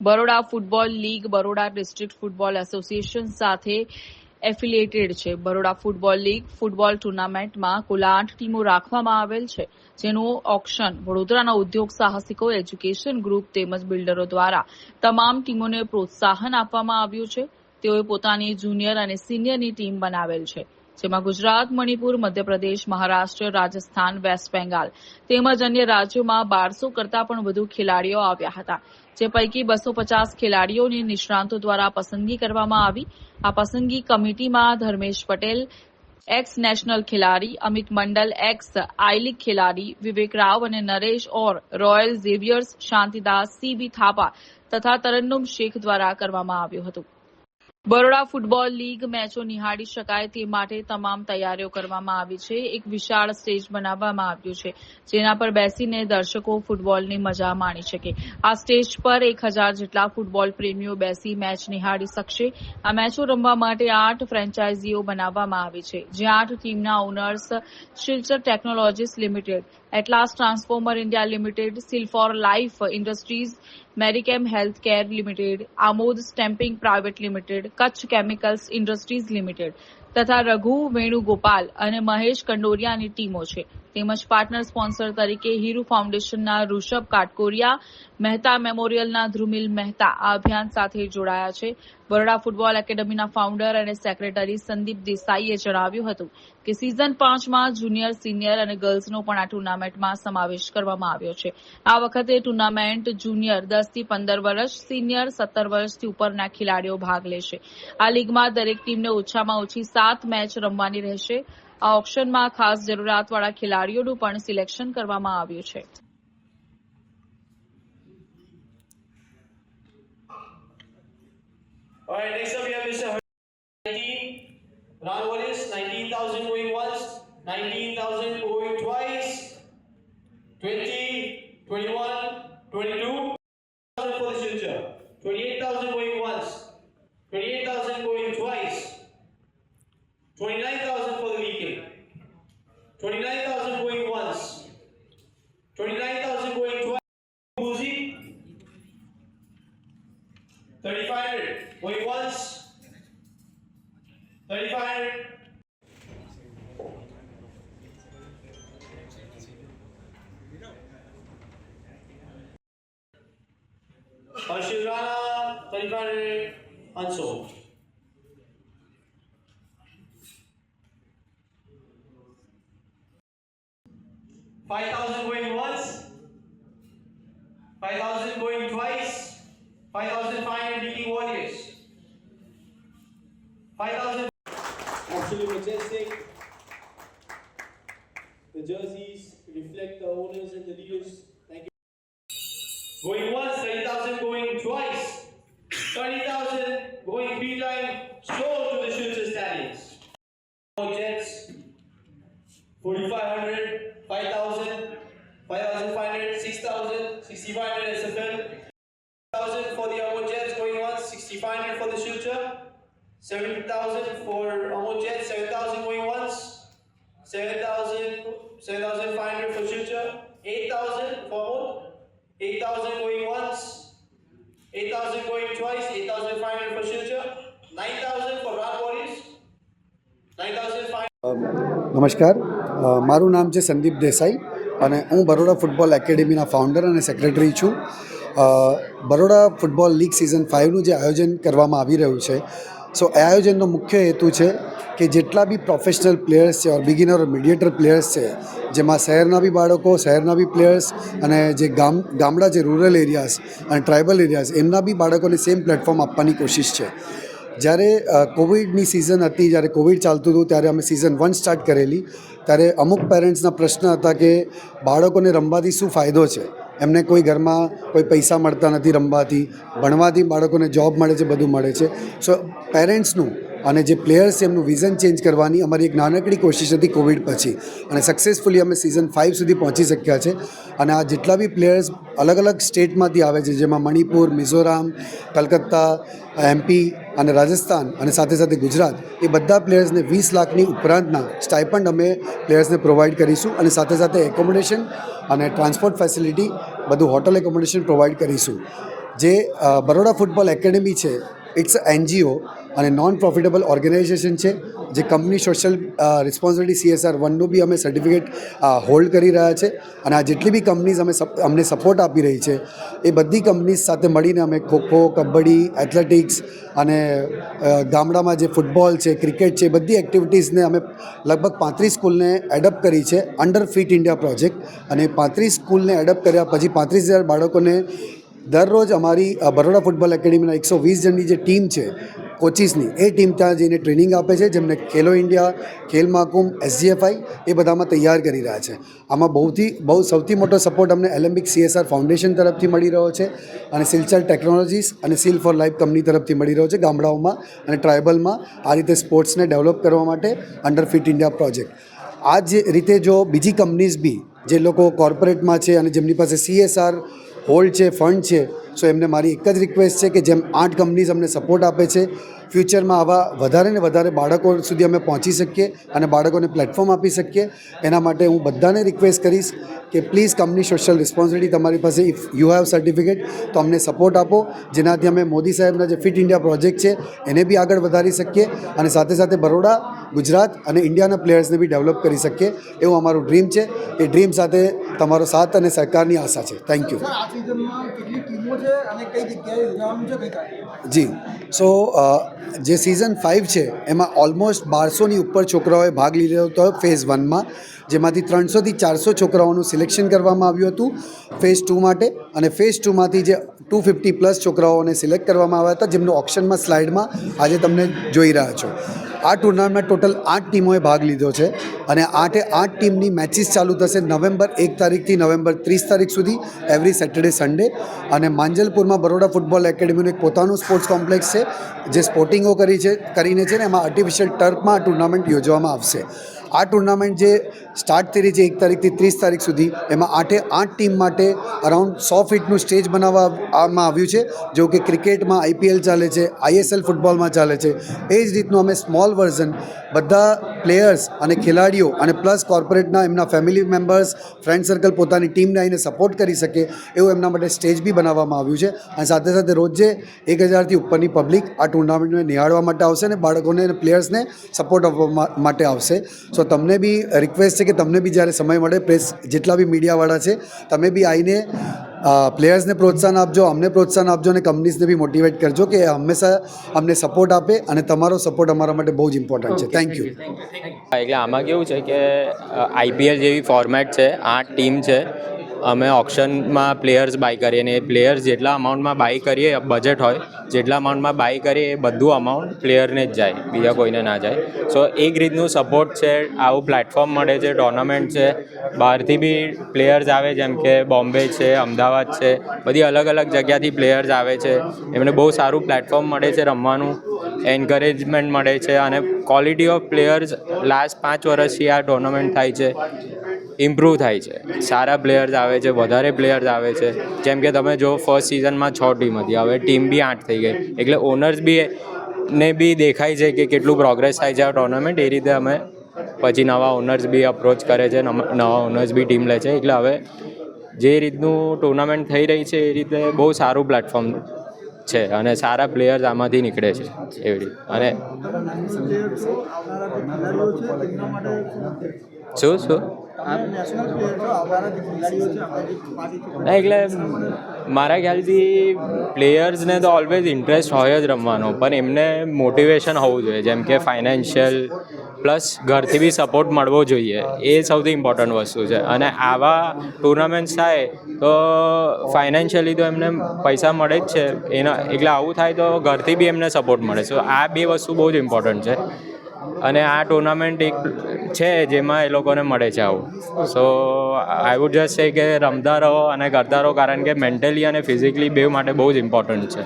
Baroda football league, Baroda district football association સાથે affiliated છે. Baroda football league football ટુર્નામેન્ટમાં કુલ આઠ ટીમો રાખવામાં આવેલ છે, જેનું ઓક્શન વડોદરાના ઉદ્યોગ સાહસિકો, એજ્યુકેશન ગ્રુપ તેમજ બિલ્ડરો દ્વારા તમામ ટીમોને પ્રોત્સાહન આપવામાં આવ્યું છે. તેઓએ પોતાની જુનિયર અને સિનિયરની ટીમ બનાવેલ છે. જેમાં ગુજરાત, મણિપુર, મધ્યપ્રદેશ, મહારાષ્ટ્ર, રાજસ્થાન, વેસ્ટ બેંગાલ તેમજ અન્ય રાજ્યોમાં બારસો કરતાં પણ વધુ ખેલાડીઓ આવ્યા હતા. જે પૈકી બસો પચાસ ખેલાડીઓની નિષ્ણાંતો દ્વારા પસંદગી કરવામાં આવી. આ પસંદગી કમિટીમાં ધર્મેશ પટેલ, એક્સ નેશનલ ખેલાડી, Amit Mandal, ex I league Khiladi, Vivek Rao અને Naresh or Royal Xavier's, Shantidas C B Thapa તથા તરન્નુમ શેખ દ્વારા કરવામાં આવ્યું હતું. બરોડા ફૂટબોલ લીગ મેચો નિહાળી શકાય તે માટે તમામ તૈયારીઓ કરવામાં આવી છે. એક વિશાળ સ્ટેજ બનાવવામાં આવ્યું છે, જેના પર બેસીને દર્શકો ફૂટબોલની મજા માણી શકે. આ સ્ટેજ પર એક હજાર જેટલા ફૂટબોલ પ્રેમીઓ બેસી મેચ નિહાળી શકશે. આ મેચો રમવા માટે આઠ ફ્રેન્ચાઇઝીઓ બનાવવામાં આવી છે, જે આઠ ટીમના owners, Silchar technologies limited Atlas Transformer India Limited, Silfor Life Industries, Maricam Healthcare Limited, Amod Stamping Private Limited, Kutch Chemicals Industries Limited. તથા રઘુ, વેણુગોપાલ અને મહેશ કંડોરિયાની ટીમો છે. તેમજ પાર્ટનર સ્પોન્સર તરીકે હીરુ ફાઉન્ડેશનના ઋષભ કાટકોરિયા, મહેતા મેમોરિયલના ધ્રુમિલ મહેતા આ અભિયાન સાથે જોડાયા છે. બરોડા ફૂટબોલ એકેડમીના ફાઉન્ડર અને સેક્રેટરી સંદીપ દેસાઈએ જણાવ્યું હતું કે સિઝન પાંચમાં જુનિયર સિનિયર અને ગર્લ્સનો પણ આ ટુર્નામેન્ટમાં સમાવેશ કરવામાં આવ્યો છે. આ વખતે ટુર્નામેન્ટ જુનિયર દસથી પંદર વર્ષ સિનિયર સત્તર વર્ષથી ઉપરના ખેલાડીઓ ભાગ લેશે. આ લીગમાં દરેક ટીમને ઓછામાં ઓછી સાત મેચ રમવાની રહેશે આ ઓપ્શનમાં ખાસ જરૂરિયાતવાળા ખેલાડીઓનું પણ સિલેક્શન કરવામાં આવ્યું છે All right, next up we have Mr. Har- 19. Round one is 19,000 going once, 19,000 going twice, 20, 21, 22,000 for the future, 28,000 going once, 28,000 going twice, 29,000 for the weekend. 29,000 going once. 29,000 going twice. Boozy. 3,500 going once. 3,500. Ashurana, 3,500 and so on. 5,000 going once, 5,000 going twice, 5,500 beating Warriors. 5,000. Absolutely majestic. The jerseys reflect the owners and the dealers. Thank you. Going once, 30,000 going twice, 30,000 going three times. sold to the shooters' Stallions. 6,500 for the suture, 70,000 for almost jet, 7,000 going once, 7,000, 7,500 for suture, 8,000 for 8,000 going once, 8,000 going twice, 8,500 for suture, 9,000 for rod bodies, 9,500. નમસ્કાર મારું નામ છે સંદીપ દેસાઈ અને હું Baroda football એકેડેમીના founder અને secretary છું Baroda football league season ફાઇવનું જે આયોજન કરવામાં આવી રહ્યું છે. સો એ આયોજનનો મુખ્ય હેતુ છે કે જેટલા બી પ્રોફેશનલ પ્લેયર્સ છે ઓર બિગિનર મીડિયેટર પ્લેયર્સ છે, જેમાં શહેરના બી બાળકો, શહેરના બી પ્લેયર્સ અને જે ગામ, ગામડા જે રૂરલ એરિયાઝ અને ટ્રાઇબલ એરિયાઝ એમના બી બાળકોને સેમ પ્લેટફોર્મ આપવાની કોશિશ છે. જ્યારે કોવિડની સિઝન હતી, જ્યારે કોવિડ ચાલતું હતું, ત્યારે અમે સિઝન વન સ્ટાર્ટ કરેલી. ત્યારે અમુક પેરેન્ટ્સના પ્રશ્ન હતા કે, બાળકોને રમવાથી શું ફાયદો છે? એમને કોઈ ઘરમાં કોઈ પૈસા મળતા નથી રમવાથી, ભણવાથી બાળકોને જોબ મળે છે, બધું મળે છે. સો પેરેન્ટ્સનું અને જે પ્લેયર્સ એમનું વિઝન ચેન્જ કરવાની અમારી એક નાનકડી કોશિશ હતી કોવિડ પછી. અને સક્સેસફુલી અમે સિઝન ફાઇવ સુધી પહોંચી શક્યા છે. અને આ જેટલા બી પ્લેયર્સ અલગ અલગ સ્ટેટમાંથી આવે છે, જેમાં મણિપુર, મિઝોરામ, કલકત્તા એમપી અને રાજસ્થાન અને સાથે સાથે ગુજરાત, એ બધા પ્લેયર્સને વીસ લાખની ઉપરાંતના સ્ટાઇપન્ડ અમે પ્લેયર્સને પ્રોવાઈડ કરીશું અને સાથે સાથે એકોમોડેશન અને ટ્રાન્સપોર્ટ ફેસિલિટી બધું હોટલ એકોમોડેશન પ્રોવાઈડ કરીશું. જે બરોડા ફૂટબોલ એકેડમી છે ઇટ્સ એનજીઓ અને નોન પ્રોફિટેબલ ઓર્ગેનાઇઝેશન છે, જે કંપની સોશિયલ રિસ્પોન્સિબિલિટી સીએસઆર વનનું બી અમે સર્ટિફિકેટ હોલ્ડ કરી રહ્યા છે. અને આ જેટલી બી કંપનીઝ અમે અમને સપોર્ટ આપી રહી છે, એ બધી કંપનીઝ સાથે મળીને અમે ખોખો, કબડ્ડી એથ્લેટિક્સ અને ગામડામાં જે ફૂટબોલ છે ક્રિકેટ છે બધી એક્ટિવિટીઝને અમે લગભગ પાંત્રીસ સ્કૂલને એડપ્ટ કરી છે અંડર ફિટ ઇન્ડિયા પ્રોજેક્ટ અને પાંત્રીસ સ્કૂલને એડપ્ટ કર્યા પછી પાંત્રીસ હજાર બાળકોને દરરોજ અમારી બરોડા ફૂટબોલ એકેડેમીના એકસો વીસ જણની જે ટીમ છે, કોચિસની, એ ટીમ ત્યાં જઈને ટ્રેનિંગ આપે છે, જેમને ખેલો ઇન્ડિયા, ખેલ મહાકુંભ એસજીએફઆઈ એ બધામાં તૈયાર કરી રહ્યા છે. આમાં બહુથી, બહુ સૌથી મોટો સપોર્ટ અમને એલેમ્બિક સીએસઆર ફાઉન્ડેશન તરફથી મળી રહ્યો છે અને સિલચર ટેકનોલોજીસ અને સીલ ફોર લાઈફ કંપની તરફથી મળી રહ્યો છે ગામડાઓમાં અને ટ્રાઇબલમાં આ રીતે સ્પોર્ટ્સને ડેવલપ કરવા માટે અંડર ફિટ ઇન્ડિયા પ્રોજેક્ટ આ જ રીતે જો બીજી કંપનીઝ બી, જે લોકો કોર્પોરેટમાં છે અને જેમની પાસે સીએસઆર હોલ્ડ છે ફંડ છે સો એમને મારી એક જ રિક્વેસ્ટ છે કે જેમ આઠ કંપનીઝ અમને સપોર્ટ આપે છે ફ્યુચરમાં આવા વધારે ને વધારે બાળકો સુધી અમે પહોંચી શકીએ અને બાળકોને પ્લેટફોર્મ આપી શકીએ. એના માટે હું બધાને રિક્વેસ્ટ કરીશ કે પ્લીઝ કંપની સોશિયલ રિસ્પોન્સિબિલિટી તમારી પાસે ઇફ યુ હેવ સર્ટિફિકેટ તો અમને સપોર્ટ આપો. જેનાથી અમે મોદી સાહેબના જે ફિટ ઇન્ડિયા પ્રોજેક્ટ છે, એને બી આગળ વધારી શકીએ. અને સાથે સાથે બરોડા ગુજરાત અને ઇન્ડિયાના પ્લેયર્સને બી ડેવલપ કરી શકીએ એવું અમારું ડ્રીમ છે. એ ડ્રીમ સાથે તમારો સાથ અને સરકારની આશા છે. થેન્ક યુ જી. સો જે સિઝન ફાઇવ છે એમાં ઓલમોસ્ટ બારસોની ઉપર છોકરાઓએ ભાગ લીધો હતો ફેઝ વનમાં જેમાંથી ત્રણસોથી ચારસો છોકરાઓનું સિલેક્શન કરવામાં આવ્યું હતું ફેઝ ટુ માટે. અને ફેઝ ટુમાંથી જે ટુ ફિફ્ટી પ્લસ છોકરાઓને સિલેક્ટ કરવામાં આવ્યા હતા જેમનું ઓપ્શનમાં સ્લાઇડમાં આજે તમને જોઈ રહ્યા છો. આ ટુર્નામેન્ટ ટોટલ આઠ ટીમોએ ભાગ લીધો છે અને આઠે આઠ ટીમની મેચિસ ચાલુ થશે નવેમ્બર એક તારીખથી નવેમ્બર ત્રીસ તારીખ સુધી એવરી સેટરડે સન્ડે અને માંજલપુરમાં બરોડા ફૂટબોલ એકેડમીનું એક પોતાનું સ્પોર્ટ્સ કોમ્પ્લેક્સ છે, જે સ્પોર્ટિંગો કરી છે, કરીને છે ને એમાં આર્ટિફિશિયલ ટર્ફમાં આ ટુર્નામેન્ટ યોજવામાં આવશે. આ ટુર્નામેન્ટ જે સ્ટાર્ટ થઈ રહી છે એક તારીખથી ત્રીસ તારીખ સુધી, એમાં આઠે આઠ ટીમ માટે અરાઉન્ડ સો ફીટનું સ્ટેજ બનાવવામાં આવ્યું છે, જો કે ક્રિકેટમાં આઈપીએલ ચાલે છે આઈએસએલ ફૂટબોલમાં ચાલે છે. એ જ રીતનું અમે સ્મોલ વર્ઝન બધા પ્લેયર્સ અને ખેલાડીઓ અને પ્લસ કોર્પોરેટના એમના ફેમિલી મેમ્બર્સ, ફ્રેન્ડ સર્કલ પોતાની ટીમને આવીને સપોર્ટ કરી શકે એવું એમના માટે સ્ટેજ બી બનાવવામાં આવ્યું છે. અને સાથે સાથે રોજે એક હજારથી ઉપરની પબ્લિક આ ટુર્નામેન્ટને નિહાળવા માટે આવશે અને બાળકોને અને પ્લેયર્સને સપોર્ટ આપવા માટે આવશે. સો તમને બી રિક્વેસ્ટ છે કે તમને બી જ્યારે સમય મળે પ્રેસ જેટલા બી મીડિયાવાળા છે તમે બી આવીને પ્લેયર્સને પ્રોત્સાહન આપજો અમને પ્રોત્સાહન આપજો અને કંપનીઝને બી મોટિવેટ કરજો કે હંમેશા અમને સપોર્ટ આપે અને તમારો સપોર્ટ અમારા માટે બહુ જ ઇમ્પોર્ટન્ટ છે. થેન્ક યુ એટલે આમાં કેવું છે કે આઈપીએલ જેવી ફોર્મેટ છે આઠ ટીમ છે અમે ઓપ્શનમાં પ્લેયર્સ બાય કરીએ અને એ પ્લેયર્સ જેટલા અમાઉન્ટમાં બાય કરીએ બજેટ હોય, જેટલા અમાઉન્ટમાં બાય કરીએ, એ બધું અમાઉન્ટ પ્લેયરને જ જાય, બીજા કોઈને ના જાય. સો એક રીતનું સપોર્ટ છે, આવું પ્લેટફોર્મ મળે છે ટોર્નામેન્ટ છે. બહારથી બી પ્લેયર્સ આવે, જેમ કે બોમ્બે છે, અમદાવાદ છે, બધી અલગ અલગ જગ્યાથી પ્લેયર્સ આવે છે. એમને બહુ સારું પ્લેટફોર્મ મળે છે રમવાનું એન્કરેજમેન્ટ મળે છે અને ક્વોલિટી ઓફ પ્લેયર્સ લાસ્ટ પાંચ વર્ષથી આ ટુર્નામેન્ટ થાય છે. ઇમ્પ્રૂવ થાય છે. સારા પ્લેયર્સ આવે છે વધારે પ્લેયર્સ આવે છે. જેમ કે તમે જો ફર્સ્ટ સિઝનમાં છ ટીમ હતી. હવે ટીમ બી આઠ થઈ ગઈ. એટલે ઓનર્સ બી ને બી દેખાય છે કે કેટલું પ્રોગ્રેસ થાય છે આ ટુર્નામેન્ટ એ રીતે અમે પછી નવા ઓનર્સ બી અપ્રોચ કરે છે નવા ઓનર્સ બી ટીમ લે છે. એટલે હવે જે રીતનું ટુર્નામેન્ટ થઈ રહી છે એ રીતે બહુ સારું પ્લેટફોર્મ છે અને સારા પ્લેયર્સ આમાંથી નીકળે છે એવી રીતે. અને શું શું? છો? છે છે ના, એટલે મારા ખ્યાલથી પ્લેયર્સને તો ઓલવેઝ ઇન્ટરેસ્ટ હોય જ રમવાનો, પણ એમને મોટિવેશન હોવું જોઈએ. જેમ કે ફાઇનાન્શિયલ પ્લસ ઘરથી બી સપોર્ટ મળવો જોઈએ. એ સૌથી ઇમ્પોર્ટન્ટ વસ્તુ છે. અને આવા ટુર્નામેન્ટ્સ થાય, તો ફાઇનાન્શિયલી તો એમને પૈસા મળે જ છે. એના, એટલે આવું થાય તો ઘરથી બી એમને સપોર્ટ મળે સો આ બે વસ્તુ બહુ જ ઇમ્પોર્ટન્ટ છે. અને આ ટુર્નામેન્ટ એક છે જેમાં એ લોકોને મળે છે આવું. સો આઈ વુડ જસ્ટ સે કે રમતા રહો અને કરતા રહો કારણ કે મેન્ટલી અને ફિઝિકલી બે માટે બહુ જ ઇમ્પોર્ટન્ટ છે.